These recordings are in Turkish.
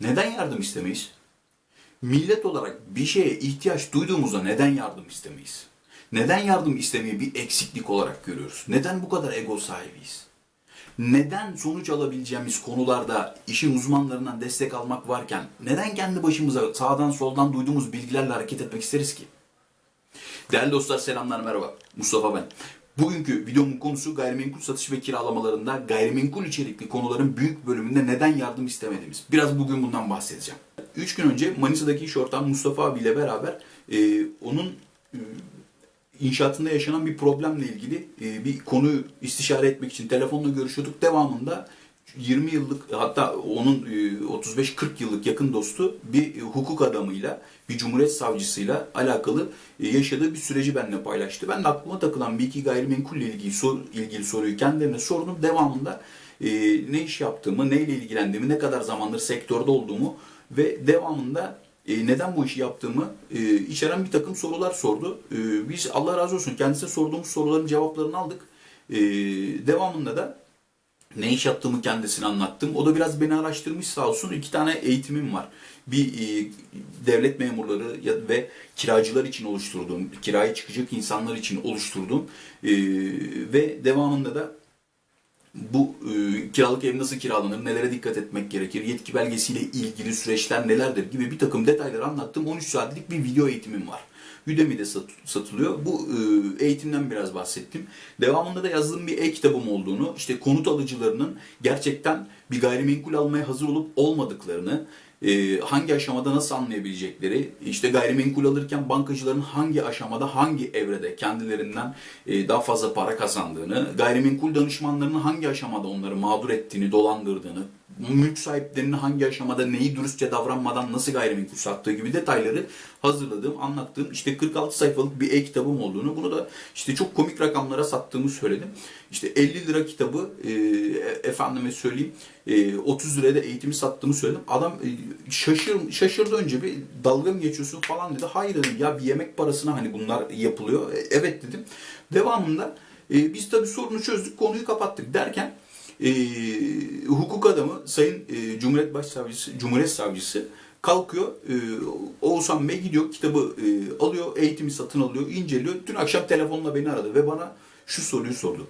Neden yardım istemeyiz? Millet olarak bir şeye ihtiyaç duyduğumuzda neden yardım istemeyiz? Neden yardım istemeyi bir eksiklik olarak görüyoruz? Neden bu kadar ego sahibiyiz? Neden sonuç alabileceğimiz konularda işin uzmanlarından destek almak varken neden kendi başımıza sağdan soldan duyduğumuz bilgilerle hareket etmek isteriz ki? Değerli dostlar selamlar merhaba. Mustafa ben. Bugünkü videomun konusu gayrimenkul satış ve kiralamalarında gayrimenkul içerikli konuların büyük bölümünde neden yardım istemediğimiz. Biraz bugün bundan bahsedeceğim. 3 gün önce Manisa'daki iş ortağım Mustafa abiyle beraber e, onun e, inşaatında yaşanan bir problemle ilgili e, bir konuyu istişare etmek için telefonla görüşüyorduk. Devamında 20 yıllık hatta onun e, 35-40 yıllık yakın dostu bir e, hukuk adamıyla, bir cumhuriyet savcısıyla alakalı e, yaşadığı bir süreci benimle paylaştı. Ben de aklıma takılan bir iki gayrimenkulle ilgili, sor, ilgili soruyu kendilerine sordum. Devamında e, ne iş yaptığımı, neyle ilgilendiğimi, ne kadar zamandır sektörde olduğumu ve devamında e, neden bu işi yaptığımı e, içeren bir takım sorular sordu. E, biz Allah razı olsun kendisine sorduğumuz soruların cevaplarını aldık. E, devamında da ne iş yaptığımı kendisine anlattım. O da biraz beni araştırmış sağ olsun. İki tane eğitimim var. Bir e, devlet memurları ve kiracılar için oluşturduğum, kiraya çıkacak insanlar için oluşturduğum e, ve devamında da bu e, kiralık ev nasıl kiralanır, nelere dikkat etmek gerekir, yetki belgesiyle ilgili süreçler nelerdir gibi bir takım detayları anlattığım 13 saatlik bir video eğitimim var. Udemy'de sat- satılıyor. Bu e, eğitimden biraz bahsettim. Devamında da yazdığım bir e-kitabım olduğunu, işte konut alıcılarının gerçekten bir gayrimenkul almaya hazır olup olmadıklarını, e, hangi aşamada nasıl anlayabilecekleri, işte gayrimenkul alırken bankacıların hangi aşamada, hangi evrede kendilerinden e, daha fazla para kazandığını, gayrimenkul danışmanlarının hangi aşamada onları mağdur ettiğini, dolandırdığını, mülk sahiplerinin hangi aşamada neyi dürüstçe davranmadan nasıl gayrimenkul sattığı gibi detayları hazırladığım, anlattığım işte 46 sayfalık bir e-kitabım olduğunu, bunu da işte çok komik rakamlara sattığımı söyledim. İşte 50 lira kitabı e, efendime söyleyeyim e, 30 liraya da eğitimi sattığımı söyledim. Adam e, şaşır, şaşırdı önce bir dalga mı geçiyorsun falan dedi. Hayır dedim ya bir yemek parasına hani bunlar yapılıyor. E, evet dedim. Devamında e, biz tabii sorunu çözdük konuyu kapattık derken e, hukuk adamı Sayın e, Cumhuriyet Başsavcısı, Cumhuriyet Savcısı kalkıyor. E, Oğuzhan Bey gidiyor kitabı e, alıyor, eğitimi satın alıyor, inceliyor. Dün akşam telefonla beni aradı ve bana şu soruyu sordu.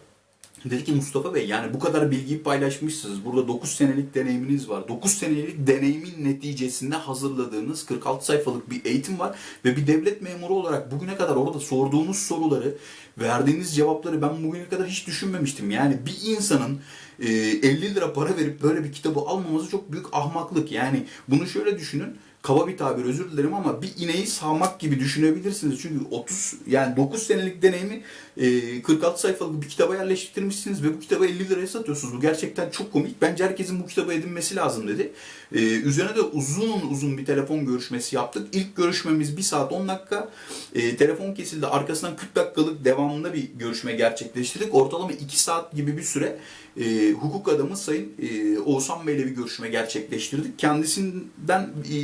Dedi ki Mustafa Bey yani bu kadar bilgiyi paylaşmışsınız. Burada 9 senelik deneyiminiz var. 9 senelik deneyimin neticesinde hazırladığınız 46 sayfalık bir eğitim var. Ve bir devlet memuru olarak bugüne kadar orada sorduğunuz soruları, verdiğiniz cevapları ben bugüne kadar hiç düşünmemiştim. Yani bir insanın e, 50 lira para verip böyle bir kitabı almaması çok büyük ahmaklık. Yani bunu şöyle düşünün kaba bir tabir özür dilerim ama bir ineği sağmak gibi düşünebilirsiniz. Çünkü 30 yani 9 senelik deneyimi e, 46 sayfalık bir kitaba yerleştirmişsiniz ve bu kitabı 50 liraya satıyorsunuz. Bu gerçekten çok komik. Bence herkesin bu kitabı edinmesi lazım dedi. E, üzerine de uzun uzun bir telefon görüşmesi yaptık. İlk görüşmemiz 1 saat 10 dakika. E, telefon kesildi. Arkasından 40 dakikalık devamında bir görüşme gerçekleştirdik. Ortalama 2 saat gibi bir süre e, hukuk adamı Sayın e, Oğuzhan Bey'le bir görüşme gerçekleştirdik. Kendisinden e,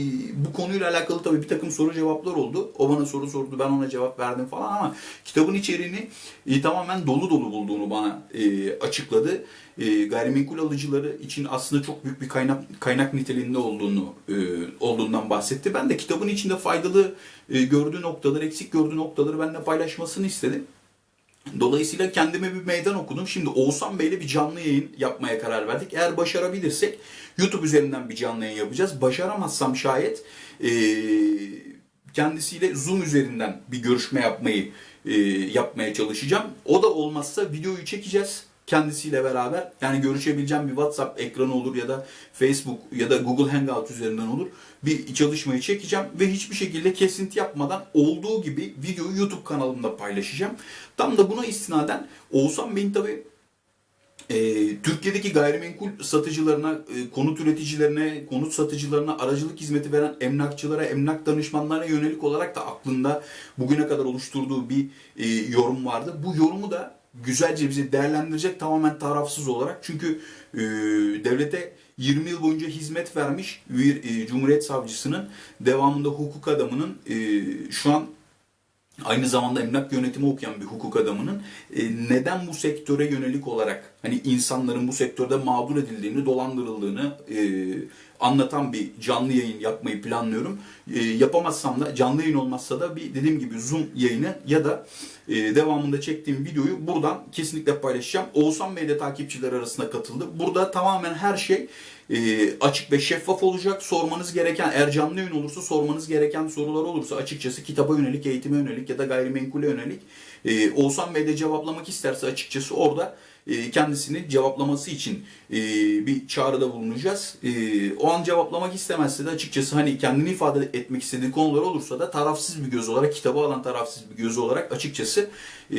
bu konuyla alakalı tabii bir takım soru cevaplar oldu. O bana soru sordu, ben ona cevap verdim falan ama kitabın içeriğini e, tamamen dolu dolu bulduğunu bana e, açıkladı. E, gayrimenkul alıcıları için aslında çok büyük bir kaynak kaynak niteliğinde olduğunu e, olduğundan bahsetti. Ben de kitabın içinde faydalı e, gördüğü noktaları, eksik gördüğü noktaları benimle paylaşmasını istedim. Dolayısıyla kendime bir meydan okudum. Şimdi Oğuzhan Bey'le bir canlı yayın yapmaya karar verdik. Eğer başarabilirsek YouTube üzerinden bir canlı yayın yapacağız. Başaramazsam şayet e, kendisiyle Zoom üzerinden bir görüşme yapmayı e, yapmaya çalışacağım. O da olmazsa videoyu çekeceğiz kendisiyle beraber. Yani görüşebileceğim bir WhatsApp ekranı olur ya da Facebook ya da Google Hangout üzerinden olur. Bir çalışmayı çekeceğim ve hiçbir şekilde kesinti yapmadan olduğu gibi videoyu YouTube kanalımda paylaşacağım. Tam da buna istinaden Oğuzhan Bey'in tabii e, Türkiye'deki gayrimenkul satıcılarına, e, konut üreticilerine, konut satıcılarına aracılık hizmeti veren emlakçılara, emlak danışmanlarına yönelik olarak da aklında bugüne kadar oluşturduğu bir e, yorum vardı. Bu yorumu da güzelce bize değerlendirecek tamamen tarafsız olarak. Çünkü e, devlete 20 yıl boyunca hizmet vermiş bir e, Cumhuriyet Savcısının devamında hukuk adamının e, şu an aynı zamanda emlak yönetimi okuyan bir hukuk adamının e, neden bu sektöre yönelik olarak hani insanların bu sektörde mağdur edildiğini, dolandırıldığını e, anlatan bir canlı yayın yapmayı planlıyorum. E, yapamazsam da canlı yayın olmazsa da bir dediğim gibi Zoom yayını ya da e, devamında çektiğim videoyu buradan kesinlikle paylaşacağım. Oğuzhan Bey de takipçiler arasında katıldı. Burada tamamen her şey e, açık ve şeffaf olacak. Sormanız gereken, eğer canlı yayın olursa sormanız gereken sorular olursa açıkçası kitaba yönelik, eğitime yönelik ya da gayrimenkule yönelik e, Oğuzhan Bey de cevaplamak isterse açıkçası orada kendisini cevaplaması için e, bir çağrıda bulunacağız. E, o an cevaplamak istemezse de açıkçası hani kendini ifade etmek istediği konular olursa da tarafsız bir göz olarak, kitabı alan tarafsız bir göz olarak açıkçası e,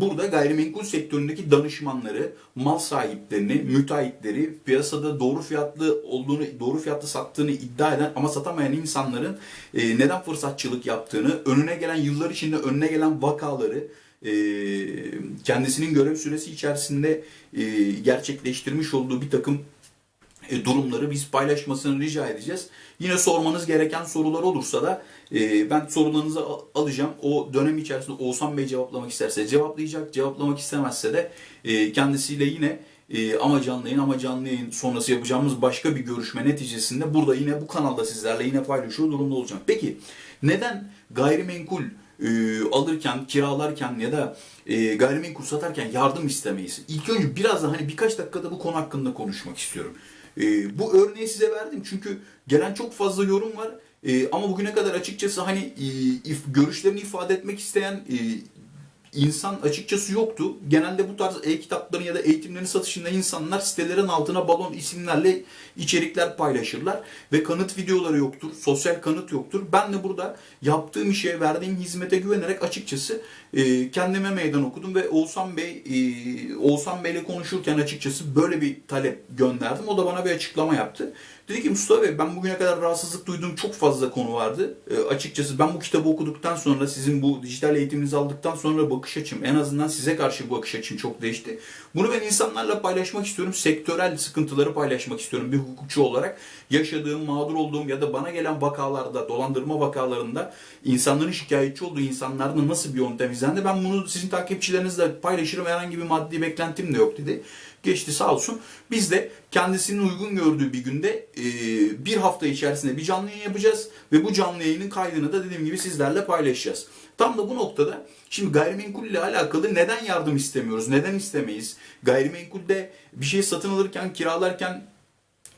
burada gayrimenkul sektöründeki danışmanları, mal sahiplerini, müteahhitleri, piyasada doğru fiyatlı olduğunu, doğru fiyatlı sattığını iddia eden ama satamayan insanların e, neden fırsatçılık yaptığını, önüne gelen yıllar içinde önüne gelen vakaları, e, kendisinin görev süresi içerisinde e, gerçekleştirmiş olduğu bir takım e, durumları biz paylaşmasını rica edeceğiz. Yine sormanız gereken sorular olursa da ben sorularınızı al- alacağım. O dönem içerisinde Oğuzhan Bey cevaplamak isterse cevaplayacak. Cevaplamak istemezse de kendisiyle yine ama canlı yayın ama canlı yayın sonrası yapacağımız başka bir görüşme neticesinde burada yine bu kanalda sizlerle yine paylaşıyor durumda olacağım. Peki neden gayrimenkul e, alırken, kiralarken ya da e, gayrimenkul satarken yardım istemeyiz? İlk önce biraz da hani birkaç dakikada bu konu hakkında konuşmak istiyorum. E, bu örneği size verdim çünkü gelen çok fazla yorum var. E, ama bugüne kadar açıkçası hani e, if- görüşlerini ifade etmek isteyen e, insan açıkçası yoktu. Genelde bu tarz e-kitapların ya da eğitimlerin satışında insanlar sitelerin altına balon isimlerle içerikler paylaşırlar ve kanıt videoları yoktur, sosyal kanıt yoktur. Ben de burada yaptığım işe, verdiğim hizmete güvenerek açıkçası e, kendime meydan okudum ve Oğuzhan Bey e, Oğuzhan Bey'le konuşurken açıkçası böyle bir talep gönderdim. O da bana bir açıklama yaptı. Dedi ki Mustafa Bey ben bugüne kadar rahatsızlık duyduğum çok fazla konu vardı. E, açıkçası ben bu kitabı okuduktan sonra sizin bu dijital eğitiminizi aldıktan sonra bakış açım en azından size karşı bakış açım çok değişti. Bunu ben insanlarla paylaşmak istiyorum. Sektörel sıkıntıları paylaşmak istiyorum bir hukukçu olarak. Yaşadığım, mağdur olduğum ya da bana gelen vakalarda, dolandırma vakalarında insanların şikayetçi olduğu insanlarda nasıl bir yöntem izlendi. Ben bunu sizin takipçilerinizle paylaşırım. Herhangi bir maddi beklentim de yok dedi. Geçti sağ olsun. Biz de kendisinin uygun gördüğü bir günde e, bir hafta içerisinde bir canlı yayın yapacağız ve bu canlı yayının kaydını da dediğim gibi sizlerle paylaşacağız. Tam da bu noktada şimdi gayrimenkul ile alakalı neden yardım istemiyoruz, neden istemeyiz? Gayrimenkulde bir şey satın alırken, kiralarken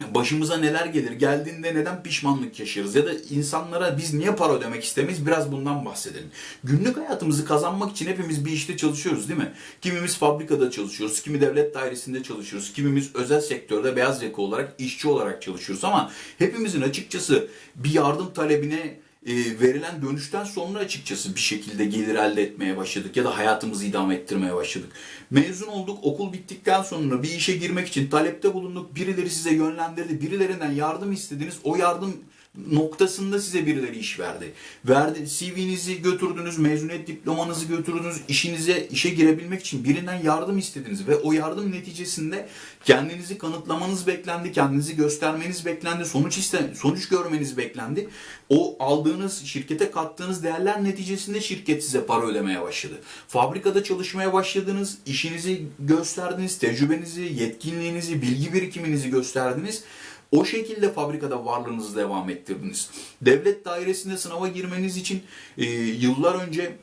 başımıza neler gelir? Geldiğinde neden pişmanlık yaşarız? Ya da insanlara biz niye para ödemek istemeyiz? Biraz bundan bahsedelim. Günlük hayatımızı kazanmak için hepimiz bir işte çalışıyoruz değil mi? Kimimiz fabrikada çalışıyoruz, kimi devlet dairesinde çalışıyoruz, kimimiz özel sektörde beyaz yaka olarak, işçi olarak çalışıyoruz. Ama hepimizin açıkçası bir yardım talebine e, verilen dönüşten sonra açıkçası bir şekilde gelir elde etmeye başladık ya da hayatımızı idame ettirmeye başladık. Mezun olduk, okul bittikten sonra bir işe girmek için talepte bulunduk. Birileri size yönlendirdi, birilerinden yardım istediniz. O yardım noktasında size birileri iş verdi. Verdi, CV'nizi götürdünüz, mezuniyet diplomanızı götürdünüz, işinize, işe girebilmek için birinden yardım istediniz ve o yardım neticesinde kendinizi kanıtlamanız beklendi, kendinizi göstermeniz beklendi, sonuç iste, sonuç görmeniz beklendi. O aldığınız, şirkete kattığınız değerler neticesinde şirket size para ödemeye başladı. Fabrikada çalışmaya başladınız, işinizi gösterdiniz, tecrübenizi, yetkinliğinizi, bilgi birikiminizi gösterdiniz. O şekilde fabrikada varlığınızı devam ettirdiniz. Devlet dairesinde sınava girmeniz için e, yıllar önce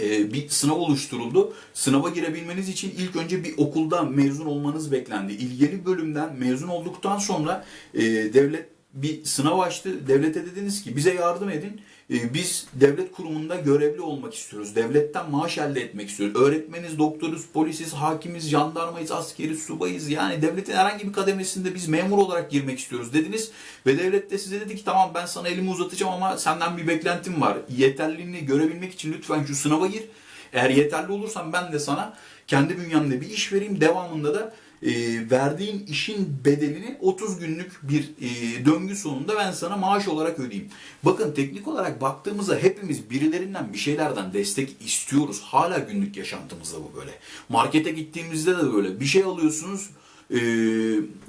e, bir sınav oluşturuldu. Sınava girebilmeniz için ilk önce bir okulda mezun olmanız beklendi. İlgili bölümden mezun olduktan sonra e, devlet bir sınav açtı. Devlete dediniz ki bize yardım edin. E, biz devlet kurumunda görevli olmak istiyoruz. Devletten maaş elde etmek istiyoruz. Öğretmeniz, doktoruz, polisiz, hakimiz, jandarmayız, askeriz, subayız. Yani devletin herhangi bir kademesinde biz memur olarak girmek istiyoruz dediniz. Ve devlet de size dedi ki tamam ben sana elimi uzatacağım ama senden bir beklentim var. Yeterliliğini görebilmek için lütfen şu sınava gir. Eğer yeterli olursan ben de sana kendi bünyemde bir iş vereyim. Devamında da e, verdiğin işin bedelini 30 günlük bir e, döngü sonunda ben sana maaş olarak ödeyeyim. Bakın teknik olarak baktığımızda hepimiz birilerinden bir şeylerden destek istiyoruz. Hala günlük yaşantımızda bu böyle. Markete gittiğimizde de böyle. Bir şey alıyorsunuz e,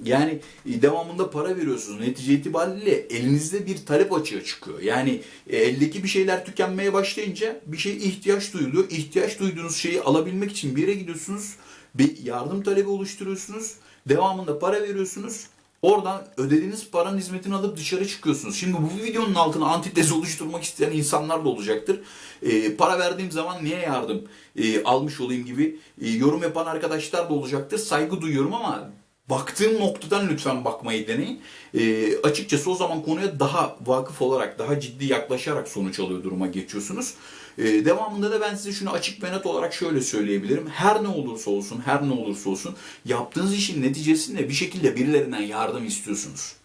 yani devamında para veriyorsunuz. Netice itibariyle elinizde bir talep açığa çıkıyor. Yani e, eldeki bir şeyler tükenmeye başlayınca bir şey ihtiyaç duyuluyor. İhtiyaç duyduğunuz şeyi alabilmek için bir yere gidiyorsunuz Bir yardım talebi oluşturuyorsunuz. Devamında para veriyorsunuz. Oradan ödediğiniz paranın hizmetini alıp dışarı çıkıyorsunuz. Şimdi bu videonun altına antitez oluşturmak isteyen insanlar da olacaktır. Ee, para verdiğim zaman niye yardım e, almış olayım gibi e, yorum yapan arkadaşlar da olacaktır. Saygı duyuyorum ama baktığım noktadan lütfen bakmayı deneyin. Ee, açıkçası o zaman konuya daha vakıf olarak, daha ciddi yaklaşarak sonuç alıyor duruma geçiyorsunuz. Ee, devamında da ben size şunu açık ve net olarak şöyle söyleyebilirim. Her ne olursa olsun, her ne olursa olsun yaptığınız işin neticesinde bir şekilde birilerinden yardım istiyorsunuz.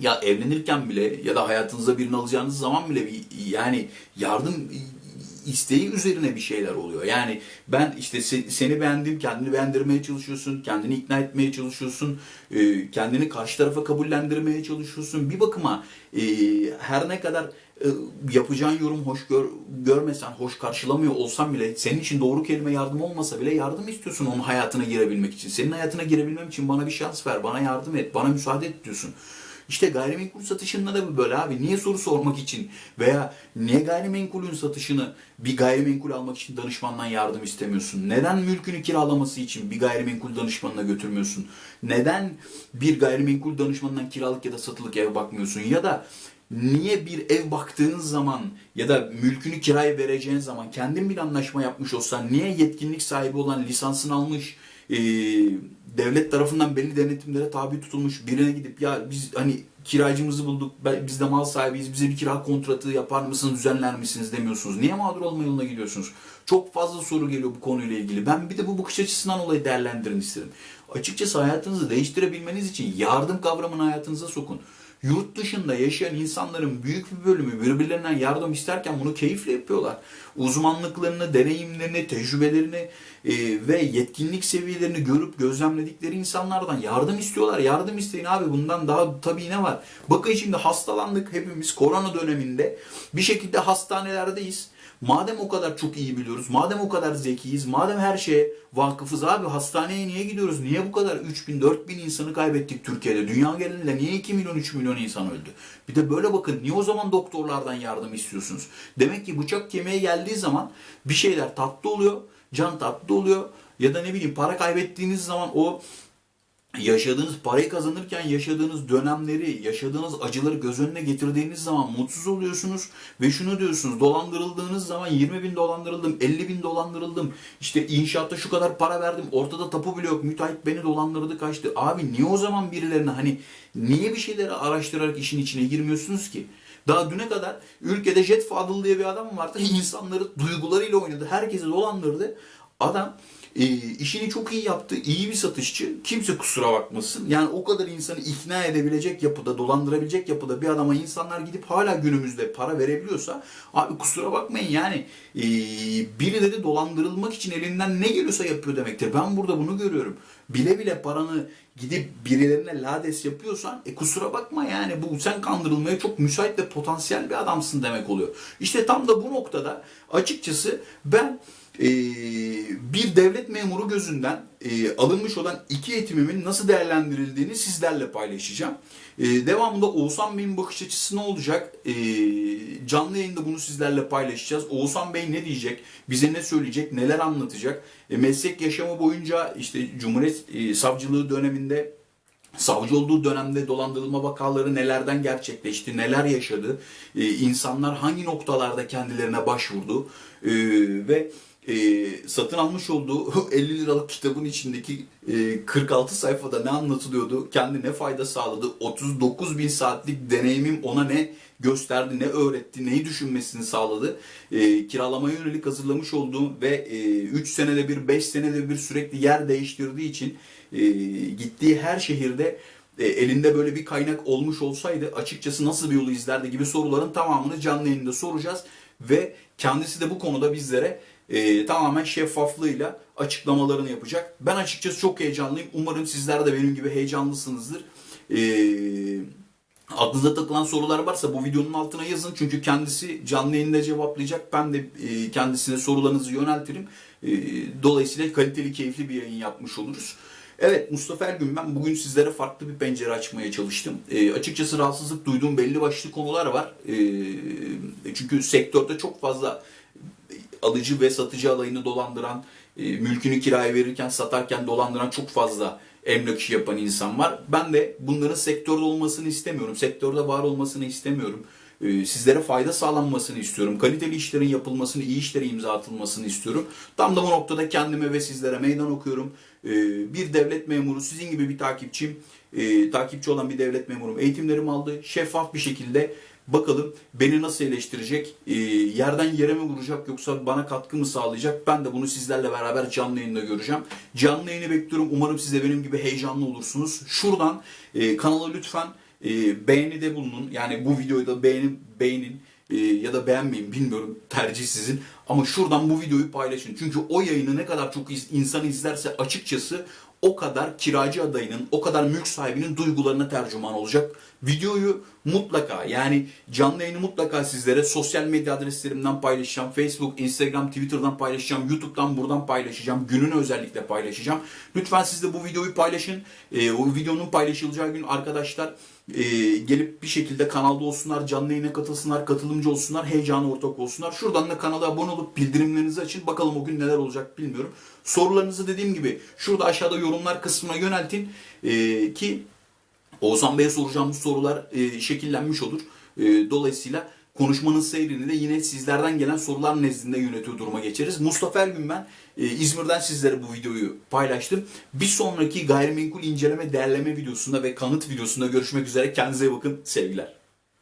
Ya evlenirken bile ya da hayatınıza birini alacağınız zaman bile bir, yani yardım isteği üzerine bir şeyler oluyor. Yani ben işte se- seni beğendim, kendini beğendirmeye çalışıyorsun, kendini ikna etmeye çalışıyorsun, e, kendini karşı tarafa kabullendirmeye çalışıyorsun. Bir bakıma e, her ne kadar yapacağın yorum hoş gör, görmesen, hoş karşılamıyor olsan bile senin için doğru kelime yardım olmasa bile yardım istiyorsun onun hayatına girebilmek için. Senin hayatına girebilmem için bana bir şans ver, bana yardım et, bana müsaade et diyorsun. İşte gayrimenkul satışında da böyle abi. Niye soru sormak için veya niye gayrimenkulün satışını bir gayrimenkul almak için danışmandan yardım istemiyorsun? Neden mülkünü kiralaması için bir gayrimenkul danışmanına götürmüyorsun? Neden bir gayrimenkul danışmanından kiralık ya da satılık ev bakmıyorsun? Ya da niye bir ev baktığınız zaman ya da mülkünü kiraya vereceğin zaman kendin bir anlaşma yapmış olsan niye yetkinlik sahibi olan lisansını almış e, devlet tarafından belli denetimlere tabi tutulmuş birine gidip ya biz hani kiracımızı bulduk biz de mal sahibiyiz bize bir kira kontratı yapar mısınız düzenler misiniz demiyorsunuz. Niye mağdur olma yoluna gidiyorsunuz? Çok fazla soru geliyor bu konuyla ilgili. Ben bir de bu bakış açısından olayı değerlendirin isterim. Açıkçası hayatınızı değiştirebilmeniz için yardım kavramını hayatınıza sokun. Yurt dışında yaşayan insanların büyük bir bölümü birbirlerinden yardım isterken bunu keyifle yapıyorlar. Uzmanlıklarını, deneyimlerini, tecrübelerini e, ve yetkinlik seviyelerini görüp gözlemledikleri insanlardan yardım istiyorlar. Yardım isteyin abi bundan daha tabii ne var? Bakın şimdi hastalandık hepimiz korona döneminde bir şekilde hastanelerdeyiz. Madem o kadar çok iyi biliyoruz, madem o kadar zekiyiz, madem her şeye vakıfız abi hastaneye niye gidiyoruz? Niye bu kadar 3000 4000 insanı kaybettik Türkiye'de? Dünya genelinde niye 2 milyon 3 milyon insan öldü? Bir de böyle bakın niye o zaman doktorlardan yardım istiyorsunuz? Demek ki bıçak kemiğe geldiği zaman bir şeyler tatlı oluyor, can tatlı oluyor ya da ne bileyim para kaybettiğiniz zaman o yaşadığınız parayı kazanırken yaşadığınız dönemleri, yaşadığınız acıları göz önüne getirdiğiniz zaman mutsuz oluyorsunuz ve şunu diyorsunuz dolandırıldığınız zaman 20 bin dolandırıldım, 50 bin dolandırıldım, işte inşaatta şu kadar para verdim, ortada tapu bile yok, müteahhit beni dolandırdı kaçtı. Abi niye o zaman birilerine hani niye bir şeyleri araştırarak işin içine girmiyorsunuz ki? Daha düne kadar ülkede Jet Fadıl diye bir adam vardı. İnsanları duygularıyla oynadı. Herkesi dolandırdı. Adam e, işini çok iyi yaptı. iyi bir satışçı. Kimse kusura bakmasın. Yani o kadar insanı ikna edebilecek yapıda, dolandırabilecek yapıda bir adama insanlar gidip hala günümüzde para verebiliyorsa abi kusura bakmayın yani e, biri de dolandırılmak için elinden ne geliyorsa yapıyor demektir. Ben burada bunu görüyorum. Bile bile paranı gidip birilerine lades yapıyorsan e kusura bakma yani bu sen kandırılmaya çok müsait ve potansiyel bir adamsın demek oluyor. İşte tam da bu noktada açıkçası ben e, bir devlet memuru gözünden e, alınmış olan iki eğitimimin nasıl değerlendirildiğini sizlerle paylaşacağım. E, devamında Oğuzhan Bey'in bakış açısı ne olacak? E, canlı yayında bunu sizlerle paylaşacağız. Oğuzhan Bey ne diyecek? Bize ne söyleyecek? Neler anlatacak? E, meslek yaşamı boyunca işte Cumhuriyet e, Savcılığı döneminde savcı olduğu dönemde dolandırılma vakaları nelerden gerçekleşti, neler yaşadı, e, insanlar hangi noktalarda kendilerine başvurdu ve e, satın almış olduğu 50 liralık kitabın içindeki e, 46 sayfada ne anlatılıyordu, kendi ne fayda sağladı, 39 bin saatlik deneyimim ona ne gösterdi, ne öğretti, neyi düşünmesini sağladı. E, kiralamaya yönelik hazırlamış olduğum ve e, 3 senede bir, 5 senede bir sürekli yer değiştirdiği için e, gittiği her şehirde e, elinde böyle bir kaynak olmuş olsaydı açıkçası nasıl bir yolu izlerdi gibi soruların tamamını canlı yayında soracağız ve kendisi de bu konuda bizlere e, tamamen şeffaflığıyla açıklamalarını yapacak. Ben açıkçası çok heyecanlıyım. Umarım sizler de benim gibi heyecanlısınızdır. E, aklınıza takılan sorular varsa bu videonun altına yazın. Çünkü kendisi canlı yayında cevaplayacak. Ben de e, kendisine sorularınızı yöneltirim. E, dolayısıyla kaliteli, keyifli bir yayın yapmış oluruz. Evet Mustafa Ergün ben bugün sizlere farklı bir pencere açmaya çalıştım. E, açıkçası rahatsızlık duyduğum belli başlı konular var. E, çünkü sektörde çok fazla alıcı ve satıcı alayını dolandıran e, mülkünü kiraya verirken satarken dolandıran çok fazla emlak işi yapan insan var. Ben de bunların sektörde olmasını istemiyorum. Sektörde var olmasını istemiyorum. E, Sizlere fayda sağlanmasını istiyorum. Kaliteli işlerin yapılmasını, iyi işlere imza atılmasını istiyorum. Tam da bu noktada kendime ve sizlere meydan okuyorum. E, Bir devlet memuru, sizin gibi bir takipçim, e, takipçi olan bir devlet memurum eğitimlerimi aldı. Şeffaf bir şekilde Bakalım beni nasıl eleştirecek, e, yerden yere mi vuracak yoksa bana katkı mı sağlayacak? Ben de bunu sizlerle beraber canlı yayında göreceğim. Canlı yayını bekliyorum. Umarım siz de benim gibi heyecanlı olursunuz. Şuradan e, kanala lütfen e, beğenide bulunun. Yani bu videoyu da beğenin, beğenin e, ya da beğenmeyin bilmiyorum tercih sizin. Ama şuradan bu videoyu paylaşın. Çünkü o yayını ne kadar çok insan izlerse açıkçası o kadar kiracı adayının, o kadar mülk sahibinin duygularına tercüman olacak. Videoyu mutlaka yani canlı yayını mutlaka sizlere sosyal medya adreslerimden paylaşacağım. Facebook, Instagram, Twitter'dan paylaşacağım. YouTube'dan buradan paylaşacağım. Gününü özellikle paylaşacağım. Lütfen siz de bu videoyu paylaşın. Ee, o videonun paylaşılacağı gün arkadaşlar e, gelip bir şekilde kanalda olsunlar, canlı yayına katılsınlar, katılımcı olsunlar, heyecana ortak olsunlar. Şuradan da kanala abone olup bildirimlerinizi açın. Bakalım o gün neler olacak bilmiyorum. Sorularınızı dediğim gibi şurada aşağıda yorumlar kısmına yöneltin Ee, ki Oğuzhan Bey'e soracağımız sorular e, şekillenmiş olur. E, dolayısıyla konuşmanın seyrini de yine sizlerden gelen sorular nezdinde yönetiyor duruma geçeriz. Mustafa Ergün ben. E, İzmir'den sizlere bu videoyu paylaştım. Bir sonraki gayrimenkul inceleme değerleme videosunda ve kanıt videosunda görüşmek üzere. Kendinize bakın. Sevgiler.